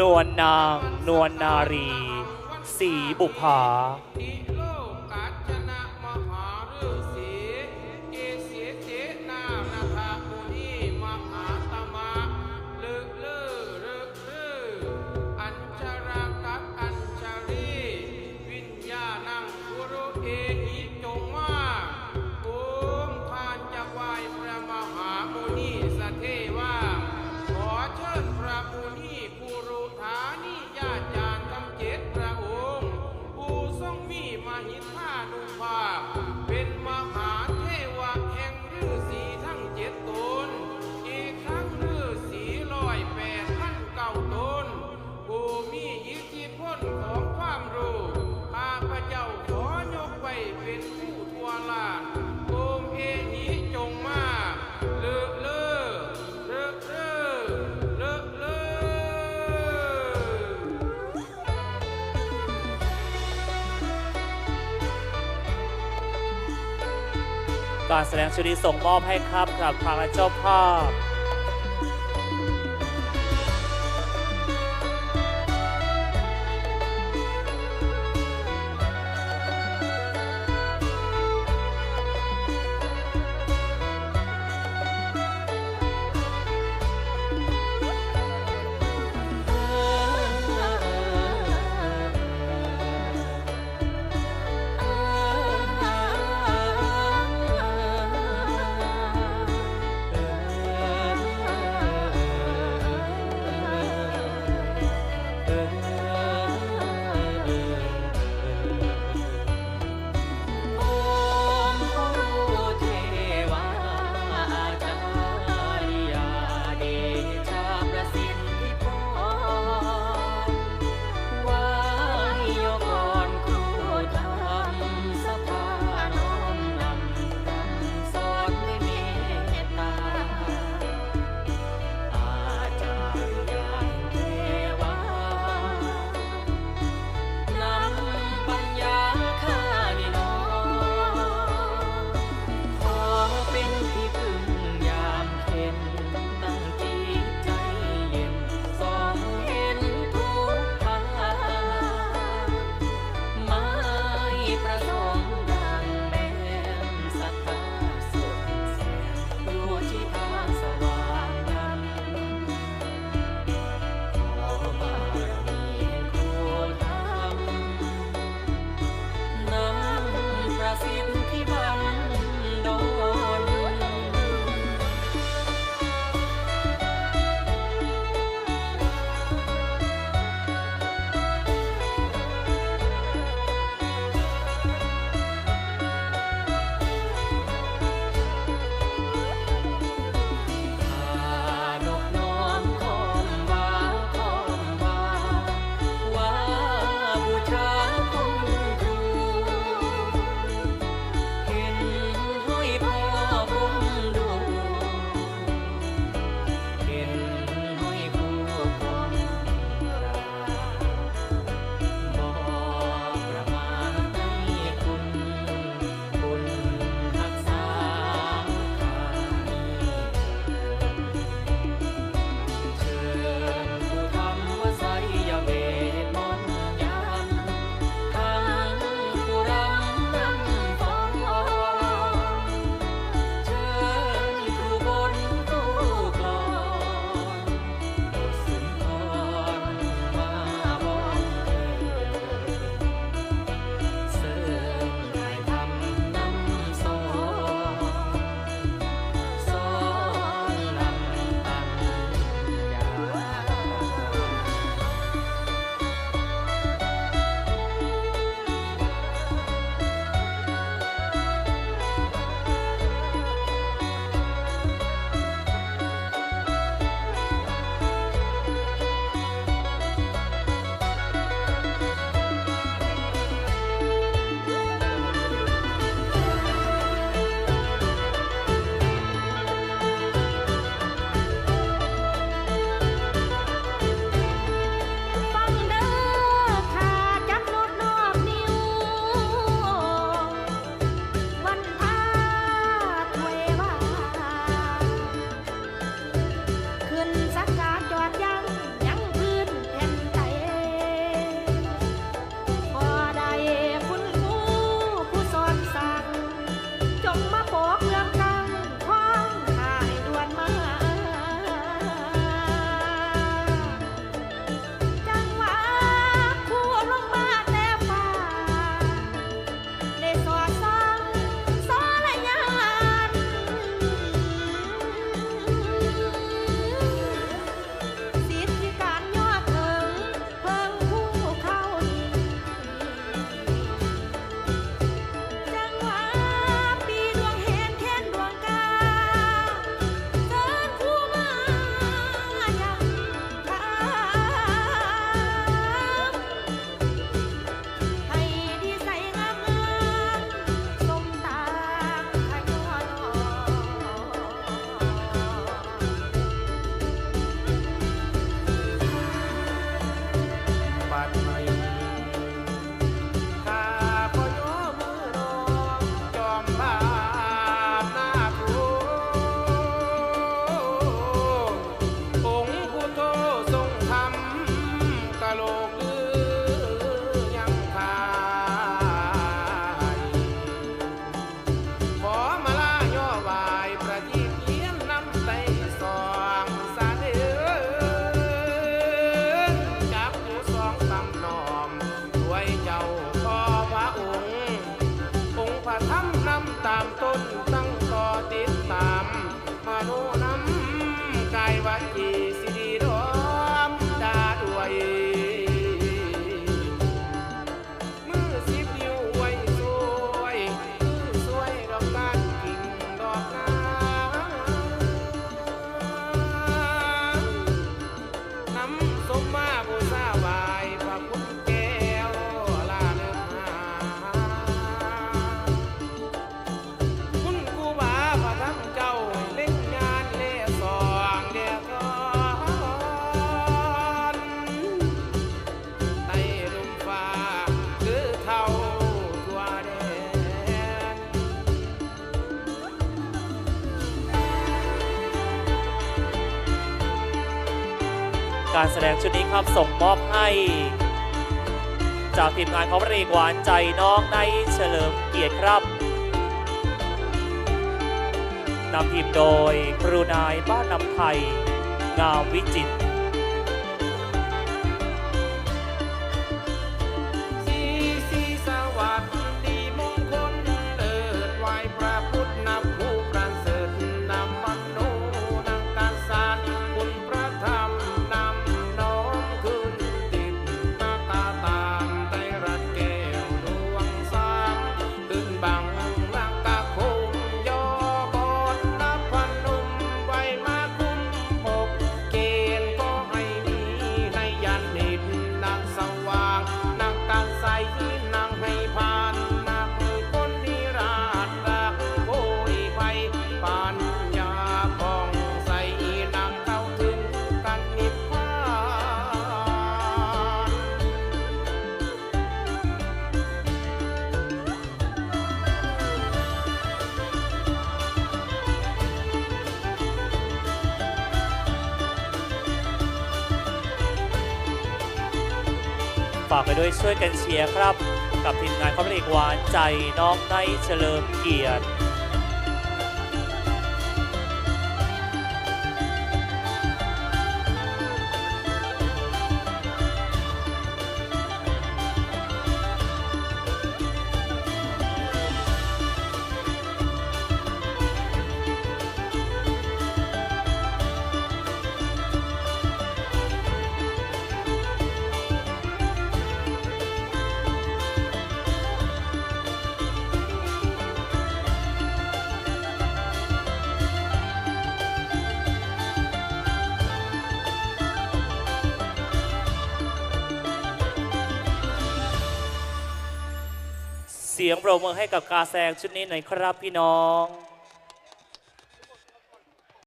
นวลนาง นวลนารี สีบุภา การแสดงชุดนี้ส่งมอบให้ครับกับทางเจ้าภาพ นตั้งต่อติดตามมาโนน้ำกายวัดี การแสดงชุดนี้ครับส่งมอบให้ จากทีมงานของพระเอกหวานใจน้องในเฉลิมเกียรติครับนำทีมโดยครูนายบ้านนำไทย งามวิจิตร ฝากไปด้วยช่วยกันเชียร์ครับ กับทีมงานคองพระเอกหวานใจน้องในเฉลิมเกียรติ สียงปรบมือให้กับการแสดงชุดนี้หน่อยครับพี่น้อง